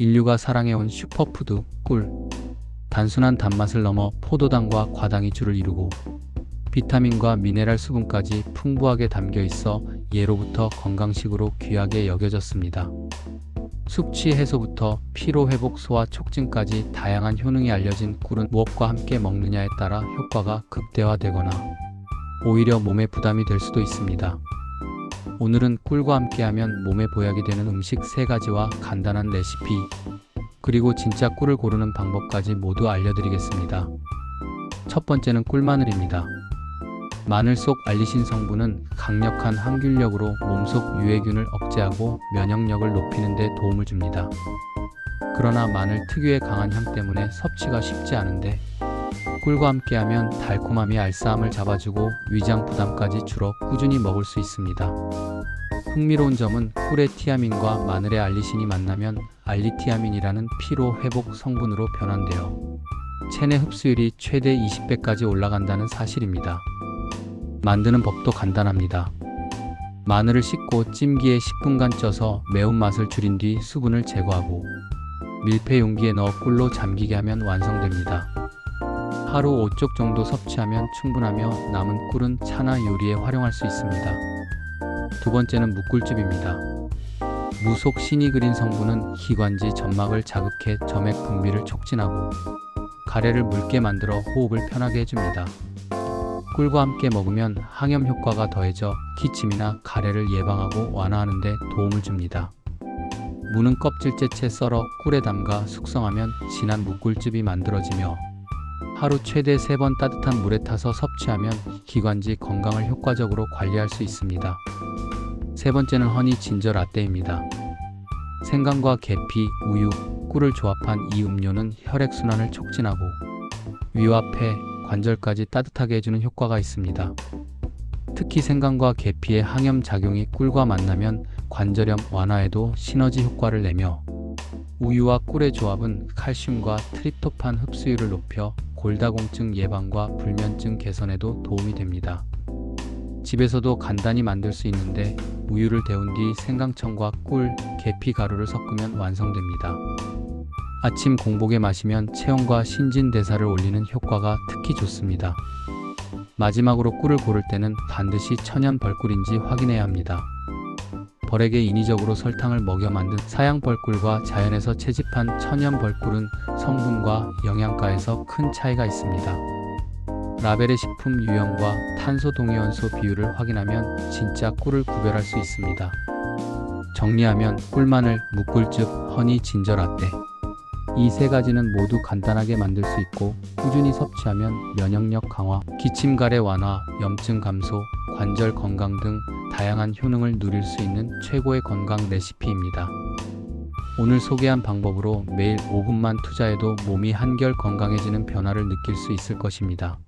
인류가 사랑해온 슈퍼푸드 꿀. 단순한 단맛을 넘어 포도당과 과당이 줄을 이루고 비타민과 미네랄 수분까지 풍부하게 담겨 있어 예로부터 건강식으로 귀하게 여겨졌습니다. 숙취 해소부터 피로 회복 소화 촉진까지 다양한 효능이 알려진 꿀은 무엇과 함께 먹느냐에 따라 효과가 극대화되거나 오히려 몸에 부담이 될 수도 있습니다. 오늘은 꿀과 함께하면 몸에 보약이 되는 음식 세 가지와 간단한 레시피 그리고 진짜 꿀을 고르는 방법까지 모두 알려드리겠습니다. 첫 번째는 꿀마늘입니다. 마늘 속 알리신 성분은 강력한 항균력으로 몸속 유해균을 억제하고 면역력을 높이는 데 도움을 줍니다. 그러나 마늘 특유의 강한 향 때문에 섭취가 쉽지 않은데 꿀과 함께하면 달콤함이 알싸함을 잡아주고 위장 부담까지 줄어 꾸준히 먹을 수 있습니다. 흥미로운 점은 꿀의 티아민과 마늘의 알리신이 만나면 알리티아민이라는 피로 회복 성분으로 변환되어 체내 흡수율이 최대 20배까지 올라간다는 사실입니다. 만드는 법도 간단합니다. 마늘을 씻고 찜기에 10분간 쪄서 매운맛을 줄인 뒤 수분을 제거하고 밀폐 용기에 넣어 꿀로 잠기게 하면 완성됩니다. 하루 5쪽 정도 섭취하면 충분하며 남은 꿀은 차나 요리에 활용할 수 있습니다. 두 번째는 무꿀즙입니다. 무속 신이 그린 성분은 기관지 점막을 자극해 점액 분비를 촉진하고 가래를 묽게 만들어 호흡을 편하게 해줍니다. 꿀과 함께 먹으면 항염 효과가 더해져 기침이나 가래를 예방하고 완화하는 데 도움을 줍니다. 무는 껍질째 채 썰어 꿀에 담가 숙성하면 진한 무꿀즙이 만들어지며 하루 최대 3번 따뜻한 물에 타서 섭취하면 기관지 건강을 효과적으로 관리할 수 있습니다. 세 번째는 허니 진저 라떼입니다. 생강과 계피, 우유, 꿀을 조합한 이 음료는 혈액순환을 촉진하고 위와 폐, 관절까지 따뜻하게 해주는 효과가 있습니다. 특히 생강과 계피의 항염 작용이 꿀과 만나면 관절염 완화에도 시너지 효과를 내며 우유와 꿀의 조합은 칼슘과 트립토판 흡수율을 높여 골다공증 예방과 불면증 개선에도 도움이 됩니다. 집에서도 간단히 만들 수 있는데 우유를 데운 뒤 생강청과 꿀, 계피 가루를 섞으면 완성됩니다. 아침 공복에 마시면 체온과 신진대사를 올리는 효과가 특히 좋습니다. 마지막으로 꿀을 고를 때는 반드시 천연 벌꿀인지 확인해야 합니다. 벌에게 인위적으로 설탕을 먹여 만든 사양 벌꿀과 자연에서 채집한 천연 벌꿀은 성분과 영양가에서 큰 차이가 있습니다. 라벨의 식품 유형과 탄소 동위원소 비율을 확인하면 진짜 꿀을 구별할 수 있습니다. 정리하면 꿀마늘, 무꿀즙, 허니, 진저 라떼. 이 세 가지는 모두 간단하게 만들 수 있고 꾸준히 섭취하면 면역력 강화, 기침 가래 완화, 염증 감소, 관절 건강 등 다양한 효능을 누릴 수 있는 최고의 건강 레시피입니다. 오늘 소개한 방법으로 매일 5분만 투자해도 몸이 한결 건강해지는 변화를 느낄 수 있을 것입니다.